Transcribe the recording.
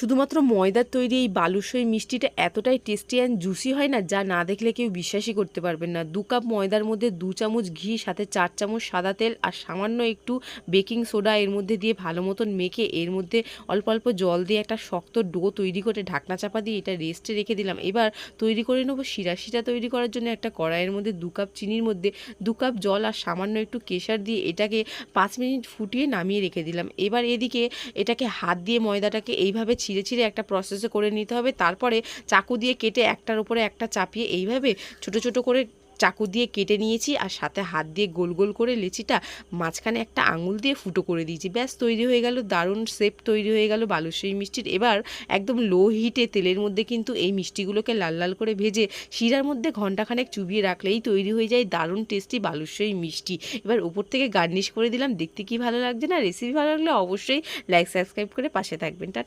শুধুমাত্র ময়দার তৈরি এই বালুশই মিষ্টিটা এতটাই টেস্টি অ্যান্ড জুসি হয় না, যা না দেখলে কেউ বিশ্বাসই করতে পারবেন না। দু কাপ ময়দার মধ্যে দু চামচ ঘি, সাথে চার চামচ সাদা তেল আর সামান্য একটু বেকিং সোডা এর মধ্যে দিয়ে ভালো মতন মেখে এর মধ্যে অল্প অল্প জল দিয়ে একটা শক্ত ডো তৈরি করে ঢাকনা চাপা দিয়ে এটা রেস্টে রেখে দিলাম। এবার তৈরি করে নেব শিরা। শিরা তৈরি করার জন্য একটা কড়াইয়ের মধ্যে দু কাপ চিনির মধ্যে দু কাপ জল আর সামান্য একটু কেশার দিয়ে এটাকে পাঁচ মিনিট ফুটিয়ে নামিয়ে রেখে দিলাম। এবার এদিকে এটাকে হাত দিয়ে ময়দাটাকে এইভাবে ছিঁড়ে ছিঁড়ে একটা প্রসেসে করে নিতে হবে। তারপরে চাকু দিয়ে কেটে একটার উপরে একটা চাপিয়ে এইভাবে ছোট ছোট করে চাকু দিয়ে কেটে নিয়েছি আর সাথে হাত দিয়ে গোল গোল করে লেচিটা মাঝখানে একটা আঙুল দিয়ে ফুটো করে দিয়েছি। ব্যাস, তৈরি হয়ে গেল, দারুণ শেপ তৈরি হয়ে গেল বালুশাহী মিষ্টির। এবার একদম লো হিটে তেলের মধ্যে কিন্তু এই মিষ্টিগুলোকে লাল লাল করে ভেজে শিরার মধ্যে ঘন্টাখানেক চুবিয়ে রাখলেই তৈরি হয়ে যায় দারুণ টেস্টি বালুশাহী মিষ্টি। এবার উপর থেকে গার্নিশ করে দিলাম। দেখতে কি ভালো লাগছে না? রেসিপি ভালো লাগলে অবশ্যই লাইক সাবস্ক্রাইব করে পাশে থাকবেন। টাটা।